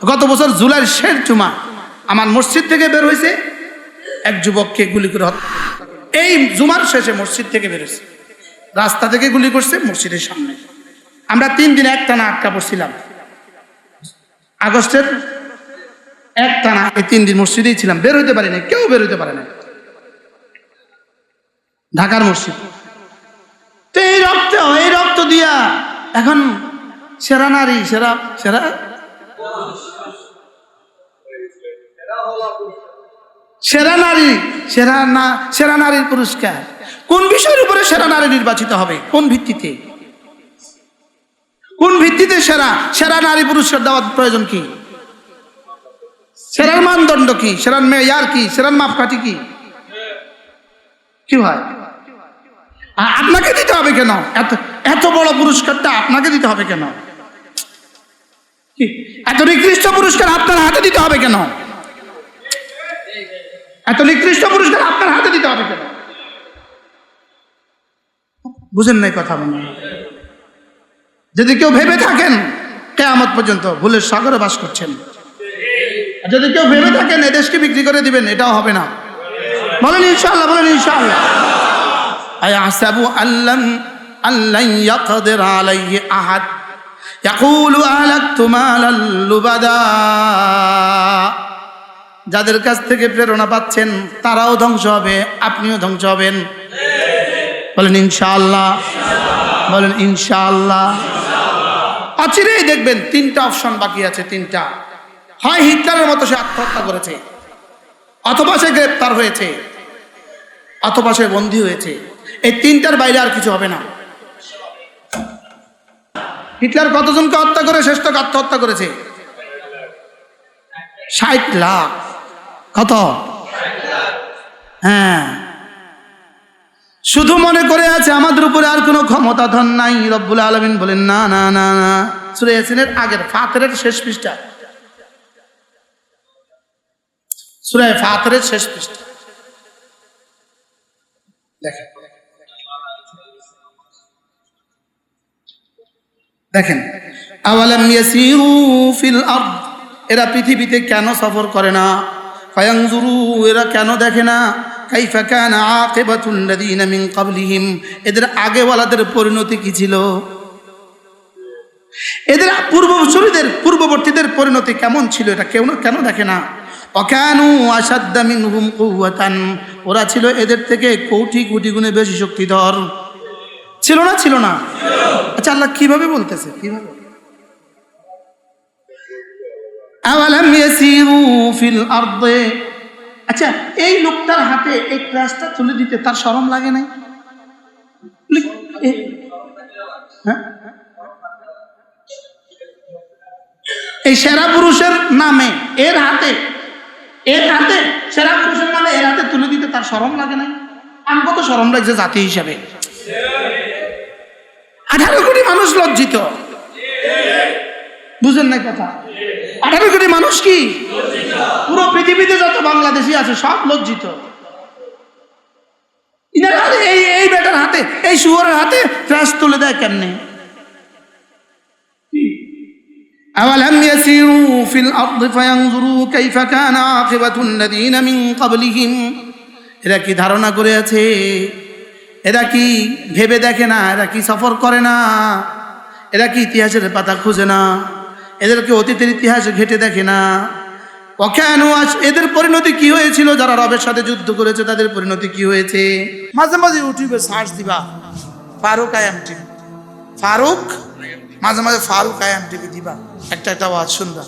গত বছর জুলাইয়ের শেষ জুমা আমার মসজিদ থেকে বের হয়েছে। এক যুবককে গুলি করে হত্যা এই জুমার শেষে মসজিদ থেকে বের হয়েছে। রাস্তা থেকে গুলি করছে মসজিদের সামনে। আমরা তিন দিন এক টানা আটকা পড়ছিলাম। আগস্টের এক টানা এই তিন দিন মসজিদেই ছিলাম। বের হইতে পারি না কেউ বের হইতে পারে না ঢাকার মসজিদ। তো এই রক্ত এই রক্ত দিয়া এখন সেরা নারী, সেরা সেরা সেরা নারী, সেরা না, সেরা নারীর পুরস্কার। কোন বিষয়ের উপরে সেরা নারী নির্বাচিত হবে? কোন ভিত্তিতে? কোন ভিত্তিতে সেরা সেরা নারী পুরস্কার দেওয়ার প্রয়োজন কি? সেরার মানদণ্ড কি? সেরার মেয়ার কি? সেরার মাপকাঠি কি? কি হয়? আপনাকে দিতে হবে কেন? এত এত বড় পুরস্কারটা আপনাকে দিতে হবে কেন? এত নিকৃষ্ট পুরস্কার আপনার হাতে দিতে হবে কেন? এত নিকৃষ্ট পুরস্কার আপনার হাতে দিতে হবে কেন? বুঝেন নাই কথা মনে যদি কেউ ভেবে থাকেন, কেয়ামত পর্যন্ত ভুলের সাগরে বাস করছেন। যদি কেউ ভেবে থাকেন, এদেশকে বিক্রি করে দিবেন, এটাও হবে না। বলেন ইনশাল্লাহ বলেন ইনশাল্লাহ আসাবু আল্লাম আল্লাহ ইয়াকদির আলাইহি আহাদ। ইয়াকুলু আহলাকতু যাদের কাছ থেকে প্রেরণা পাচ্ছেন, তারাও ধ্বংস হবে, আপনিও ধ্বংস হবেন। বলেন, ইনশাআল্লাহ। বলেন, ইনশাআল্লাহ। অচিরেই দেখবেন তিনটা অপশন বাকি আছে, তিনটা। হয় হিটলারের মতো সে আত্মহত্যা করেছে, অথবা সে গ্রেপ্তার হয়েছে, অথবা সে বন্দী হয়েছে। এই তিনটার বাইরে আর কিছু হবে না। হিটলার কতজনকে হত্যা করে শ্রেষ্ঠ আত্মহত্যা করেছে? ষাট লাখ। কত? হ্যাঁ। শুধু মনে করে আছে, আমাদের উপরে আর কোনো ক্ষমতা ধন নাই। রব্বুল আলমিন বলেন, না না না না। সুরে ইয়াসিনের আগের ফাতের শেষ পৃষ্ঠা। সুরে ফাতের শেষ পৃষ্ঠা। দেখেন। দেখেন। আওয়ালাম ইয়াসিরু ফিল আরদ? এরা পৃথিবীতে কেন সফর করে না? ফায়ানজুরু, এরা কেন দেখে না? কাইফা কানা লাযিনা মিন কাবলিহিম এদের আগেওয়ালাদের পরিণতি কি ছিল? এদের পূর্বসূরীদের পূর্ববর্তীদের পরিণতি কেমন ছিল? এটা কেউ কেন দেখে না? অকানু আসাদ্দা মিনহুম কুওয়াতান। ওরা ছিল এদের থেকে কোটি কোটি গুণে বেশি শক্তিধর। ছিল না ছিল না? আচ্ছা আল্লাহ কীভাবে বলতেছে? কীভাবে? আচ্ছা এই লোকটার হাতে এই ক্লাসটা তুলে দিতে তার শরম লাগে নাই? হ্যাঁ? এই সেরা পুরুষের নামে, এর হাতে এর হাতে, সেরা পুরুষের নামে এর হাতে তুলে দিতে তার শরম লাগে নাই? আমাকে তো শরম লাগছে জাতি হিসাবে। আঠারো কোটি মানুষ লজ্জিত। বুঝেন নাই কথা আঠারো কোটি মানুষ কি পুরো পৃথিবীতে যত বাংলাদেশি আছে সব লজ্জিত ইনার হাতে এই এই বেটার হাতে এই শুয়ারের হাতে ফ্ল্যাশ তুলে দেয় কেমনে أولم يسيروا في الأرض فينظروا كيف كان عاقبة الذين من قبلهم এরা কি ধারণা করে আছে এরা কি ভেবে দেখে না এরা কি সফর করে না এরা কি ইতিহাসের পাতা খুঁজে না এদেরকে অতীতের ইতিহাস ঘেটে দেখে না। অকেন এদের পরিণতি কি হয়েছিল? যারা রবের সাথে যুদ্ধ করেছে, তাদের পরিণতি কি হয়েছে? মাঝে মাঝে ইউটিউবে সার্চ দিবা, ফারুক আয়াম টিভি ফারুক? মাঝে মাঝে ফারুক আয়াম টিভি দিবা। একটা একটা আওয়াজ শুনবা।